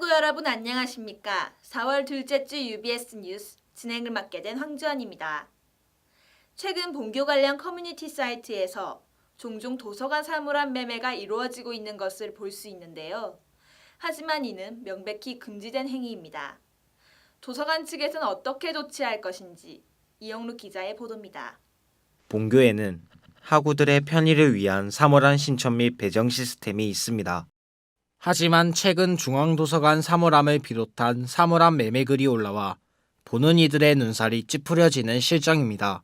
하구 여러분 안녕하십니까? 4월 둘째 주 UBS 뉴스 진행을 맡게 된 황주연입니다. 최근 본교 관련 커뮤니티 사이트에서 종종 도서관 사물함 매매가 이루어지고 있는 것을 볼 수 있는데요. 하지만 이는 명백히 금지된 행위입니다. 도서관 측에서는 어떻게 조치할 것인지 이영루 기자의 보도입니다. 본교에는 학우들의 편의를 위한 사물함 신청 및 배정 시스템이 있습니다. 하지만 최근 중앙도서관 사물함을 비롯한 사물함 매매글이 올라와 보는 이들의 눈살이 찌푸려지는 실정입니다.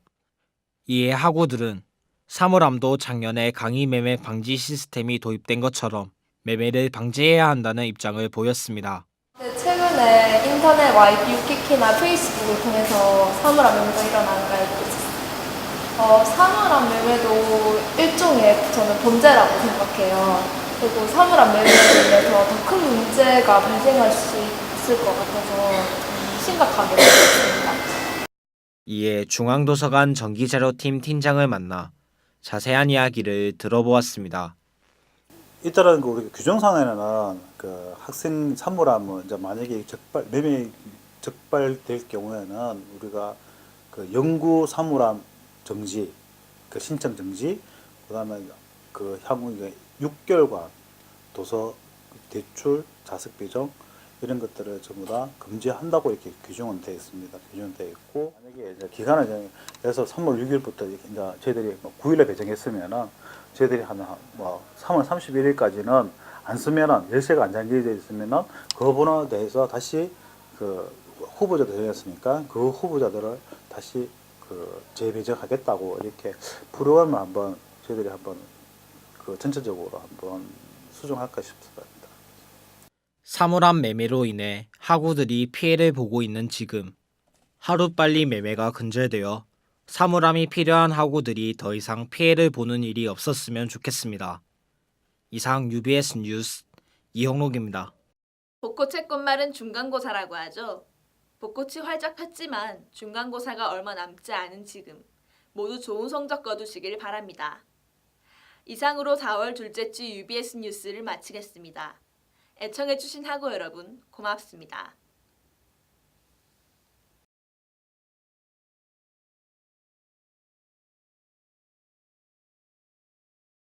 이에 학우들은 사물함도 작년에 강의 매매 방지 시스템이 도입된 것처럼 매매를 방지해야 한다는 입장을 보였습니다. 네, 최근에 인터넷 YB 유키키나 페이스북을 통해서 사물함 매매가 일어나는 있었어요. 어, 사물함 매매도 일종의 저는 범죄라고 생각해요. 그리고 사물함 매매로 인해서 더 큰 문제가 발생할 수 있을 것 같아서 심각하게 보고 있습니다. 이에 중앙도서관 전기자료팀 팀장을 만나 자세한 이야기를 들어보았습니다. 일단은 그 우리 규정상에는 그 학생 산물함은 이제 만약에 적발 매매 적발될 경우에는 우리가 그 연구 사물함 정지, 그 신청 정지, 그다음에 그 향후 6개월간 도서 대출, 자석 배정 이런 것들을 전부 다 금지한다고 이렇게 규정은 되어 있습니다. 규정은 되어 있고 만약에 이제 기간을 이제 그래서 3월 6일부터 이제 저희들이 뭐 9일에 배정했으면은 저희들이 한뭐 3월 31일까지는 안 쓰면은 열쇠가 안 잠겨져 있으면은 그 번호에 대해서 다시 그 후보자들 정했으니까 그 후보자들을 다시 그 재배정하겠다고 이렇게 프로그램을 한번 저희들이 한번 그 전체적으로 한번 수정할까 싶습니다. 사물함 매매로 인해 학우들이 피해를 보고 있는 지금 하루빨리 매매가 근절되어 사물함이 필요한 학우들이 더 이상 피해를 보는 일이 없었으면 좋겠습니다. 이상 UBS 뉴스 이형록입니다. 벚꽃의 꽃말은 중간고사라고 하죠. 벚꽃이 활짝 폈지만 중간고사가 얼마 남지 않은 지금 모두 좋은 성적 거두시길 바랍니다. 이상으로 4월 둘째 주 UBS 뉴스를 마치겠습니다. 애청해주신 학우 여러분 고맙습니다.